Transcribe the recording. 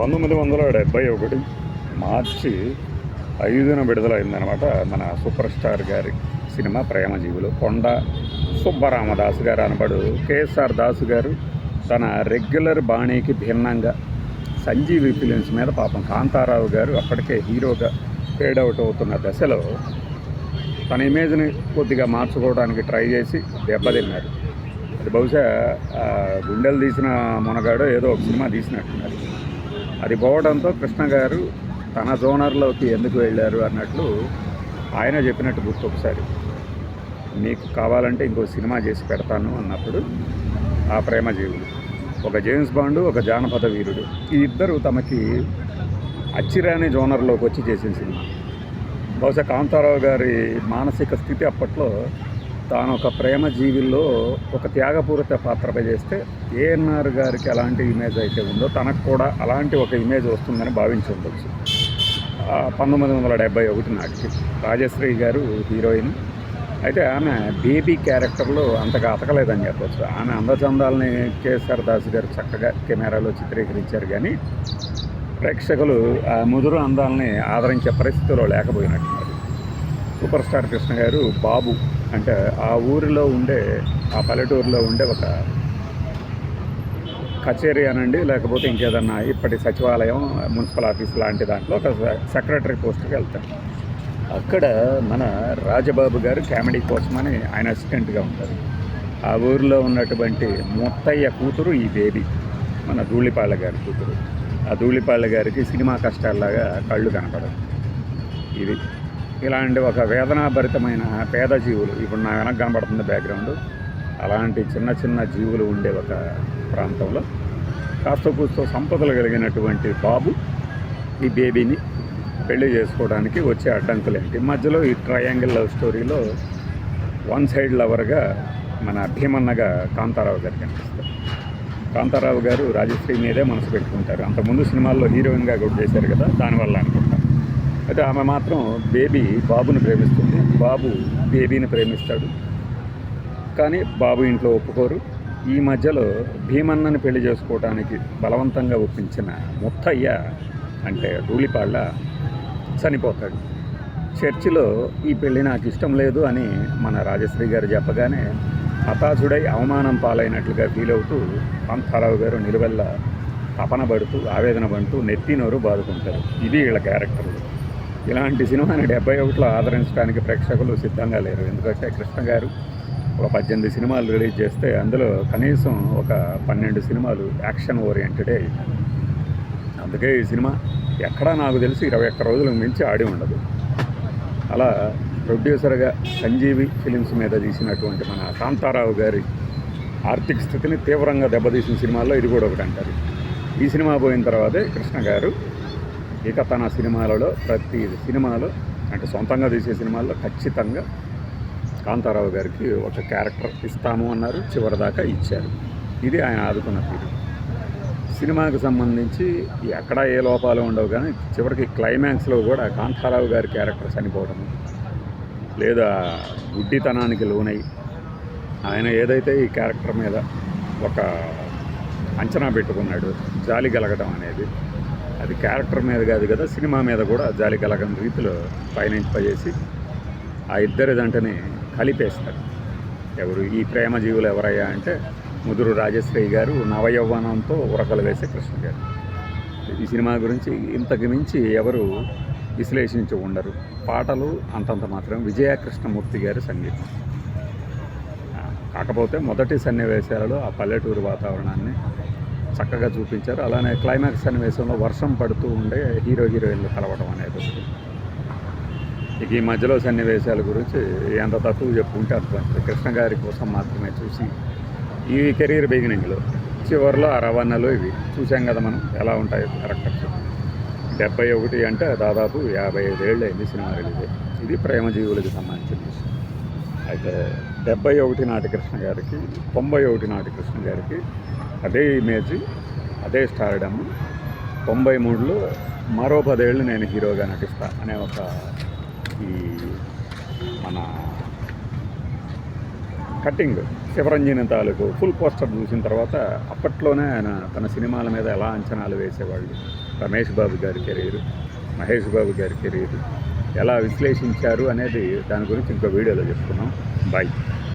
పంతొమ్మిది వందల డెబ్బై ఒకటి మార్చి ఐదున విడుదలైందనమాట మన సూపర్ స్టార్ గారి సినిమా ప్రేమజీవులు కొండ సుబ్బరామదాస్ గారు అనబడు కేఎస్ఆర్ దాసు గారు తన రెగ్యులర్ బాణీకి భిన్నంగా సంజీవి ఫిలిమ్స్ మీద పాపం కాంతారావు గారు అప్పటికే హీరోగా ఫేడ్ అవుట్ అవుతున్న దశలో తన ఇమేజ్ని కొద్దిగా మార్చుకోవడానికి ట్రై చేసి దెబ్బతిన్నారు అది బహుశా గుండెలు తీసిన మునగాడు ఏదో ఒక సినిమా తీసినట్టున్నారు. అది పోవడంతో కృష్ణ గారు తన జోనర్లోకి ఎందుకు వెళ్ళారు అన్నట్లు ఆయన చెప్పినట్టు గుర్తు ఒకసారి. మీకు కావాలంటే ఇంకో సినిమా చేసి పెడతాను అన్నప్పుడు ఆ ప్రేమ జీవులు ఒక జేమ్స్ బాండు ఒక జానపద వీరుడు. ఈ ఇద్దరు తమకి అచ్చిరాని జోనర్లోకి వచ్చి చేసిన సినిమా. బహుశా కాంతారావు గారి మానసిక స్థితి అప్పట్లో తాను ఒక ప్రేమ జీవిలో ఒక త్యాగపూరిత పాత్రపై చేస్తే ఏఎన్ఆర్ గారికి అలాంటి ఇమేజ్ అయితే ఉందో తనకు కూడా అలాంటి ఒక ఇమేజ్ వస్తుందని భావించి ఉండొచ్చు పంతొమ్మిది వందల డెబ్బై ఒకటి నాటికి రాజశ్రీ గారు హీరోయిన్. అయితే ఆమె బేబీ క్యారెక్టర్లో అంతగా అతకలేదని చెప్పొచ్చు. ఆమె అందచందాలని కేఎస్ఆర్ దాస్ గారు చక్కగా కెమెరాలో చిత్రీకరించారు కానీ ప్రేక్షకులు ఆ ముదురు అందాలని ఆదరించే పరిస్థితిలో లేకపోయినట్టున్నారు. సూపర్ స్టార్ కృష్ణ గారు బాబు అంటే ఆ ఊరిలో ఉండే ఆ పల్లెటూరులో ఉండే ఒక కచేరీ అనండి. లేకపోతే ఇంకేదన్నా ఇప్పటి సచివాలయం మున్సిపల్ ఆఫీస్ లాంటి దాంట్లో ఒక సెక్రటరీ పోస్ట్కి వెళ్తాం. అక్కడ మన రాజబాబు గారు కామెడీ కోసమని ఆయన అసిస్టెంట్గా ఉంటారు. ఆ ఊరిలో ఉన్నటువంటి ముత్తయ్య కూతురు ఈ బేబీ. మన ధూళిపాళ్ళ గారి కూతురు. ఆ ధూళిపాళ్ళ గారికి సినిమా కష్టాల్లాగా కళ్ళు కనపడదు ఇది ఇలాంటి ఒక వేదనాభరితమైన పేద జీవులు ఇప్పుడు నా వెనక కనబడుతుంది బ్యాక్గ్రౌండ్ అలాంటి చిన్న చిన్న జీవులు ఉండే ఒక ప్రాంతంలో కాస్త కూస్తో సంపదలు కలిగినటువంటి బాబు ఈ బేబీని పెళ్ళి చేసుకోవడానికి వచ్చే అడ్డంకులు ఏంటి? మధ్యలో ఈ ట్రయాంగిల్ లవ్ స్టోరీలో వన్ సైడ్ లవర్గా మన భీమన్నగా కాంతారావు గారు కనిపిస్తారు. కాంతారావు గారు రాజశ్రీ మీదే మనసు పెట్టుకుంటారు. అంతకుముందు సినిమాల్లో హీరోయిన్గా కూడా చేశారు కదా దానివల్ల అనుకుంటాను అయితే ఆమె మాత్రం బేబీ బాబుని ప్రేమిస్తుంది. బాబు బేబీని ప్రేమిస్తాడు. కానీ బాబు ఇంట్లో ఒప్పుకోరు. ఈ మధ్యలో భీమన్నని పెళ్ళి చేసుకోవడానికి బలవంతంగా ఒప్పించిన ముత్తయ్య అంటే రూలిపాళ్ళ చనిపోతాడు. చర్చిలో ఈ పెళ్ళి నాకు ఇష్టం లేదు అని మన రాజశ్రీ గారు చెప్పగానే హతాశుడై అవమానం పాలైనట్లుగా ఫీల్ అవుతూ పంతారావు గారు నిలువెల్ల తపన పడుతూ ఆవేదన పడుతూ నెత్తినోరు బాదుకుంటారు. ఇది వీళ్ళ క్యారెక్టర్లు ఇలాంటి సినిమాని డెబ్బై ఒకటిలో ఆదరించడానికి ప్రేక్షకులు సిద్ధంగా లేరు. ఎందుకంటే కృష్ణ గారు ఒక పద్దెనిమిది సినిమాలు రిలీజ్ చేస్తే అందులో కనీసం ఒక పన్నెండు సినిమాలు యాక్షన్ ఓరియంటెడే అందుకే ఈ సినిమా ఎక్కడా నాకు తెలిసి ఇరవై ఒక్క రోజులకు మించి ఆడి ఉండదు. అలా ప్రొడ్యూసర్గా సంజీవి ఫిలిమ్స్ మీద తీసినటువంటి మన కాంతారావు గారి ఆర్థిక స్థితిని తీవ్రంగా దెబ్బతీసిన సినిమాల్లో ఇది కూడా ఒకటి అంటారు ఈ సినిమా పోయిన తర్వాతే కృష్ణ గారు ఇక తన సినిమాలలో ప్రతి సినిమాలో అంటే సొంతంగా తీసే సినిమాల్లో ఖచ్చితంగా కాంతారావు గారికి ఒక క్యారెక్టర్ ఇస్తాము అన్నారు చివరిదాకా ఇచ్చారు. ఇది ఆయన ఆదుకున్న తీరు. సినిమాకు సంబంధించి ఎక్కడా ఏ లోపాలు ఉండవు కానీ చివరికి క్లైమాక్స్లో కూడా కాంతారావు గారి క్యారెక్టర్ చనిపోవడం లేదా గుడ్డితనానికి లోనై ఆయన ఏదైతే ఈ క్యారెక్టర్ మీద ఒక అంచనా పెట్టుకున్నాడు జాలి కలగడం అనేది. అది క్యారెక్టర్ మీద కాదు కదా సినిమా మీద కూడా జాలి కలగని రీతిలో పయనింపజేసి ఆ ఇద్దరి దంటని కలిపేస్తారు. ఎవరు ఈ ప్రేమ జీవులు ఎవరయ్యా అంటే ముదురు రాజశ్రీ గారు నవయౌవనంతో ఉరకలు వేసే కృష్ణ గారు. ఈ సినిమా గురించి ఇంతకు మించి ఎవరు విశ్లేషించి ఉండరు. పాటలు అంతంత మాత్రం విజయ కృష్ణమూర్తి గారి సంగీతం. కాకపోతే మొదటి సన్నివేశాలు ఆ పల్లెటూరు వాతావరణాన్ని చక్కగా చూపించారు. అలానే క్లైమాక్స్ సన్నివేశంలో వర్షం పడుతూ ఉండే హీరో హీరోయిన్లు కలవడం అనేది ఒకటి. ఇక ఈ మధ్యలో సన్నివేశాల గురించి ఎంత తక్కువ చెప్పుకుంటే అంత కృష్ణ గారి కోసం మాత్రమే చూసి ఈ కెరీర్ బిగినింగ్లో చివరిలో ఆ రవాణాలు ఇవి చూసాం కదా మనం. ఎలా ఉంటాయి క్యారెక్టర్స్ డెబ్బై ఒకటి అంటే దాదాపు యాభై ఐదేళ్ళు అయింది సినిమా రిలీజ్. ఇది ప్రేమజీవులకు సంబంధించిన విషయం. అయితే డెబ్బై ఒకటి నాటి కృష్ణ గారికి తొంభై ఒకటి నాటి కృష్ణ గారికి అదే ఇమేజ్ అదే స్టార్డమ్. తొంభై మూడులో మరో పదేళ్ళు నేను హీరోగా నటిస్తా అనే ఒక ఈ మన కట్టింగ్ శివరంజని తాలూకు ఫుల్ పోస్టర్ చూసిన తర్వాత అప్పట్లోనే ఆయన తన సినిమాల మీద ఎలా అంచనాలు వేసేవాళ్ళు. రమేష్ బాబు గారి కెరీర్ మహేష్ బాబు గారి కెరీర్ ఎలా విశ్లేషించారు అనేది దాని గురించి ఇంకో వీడియోలో చెప్తున్నాం బాయ్.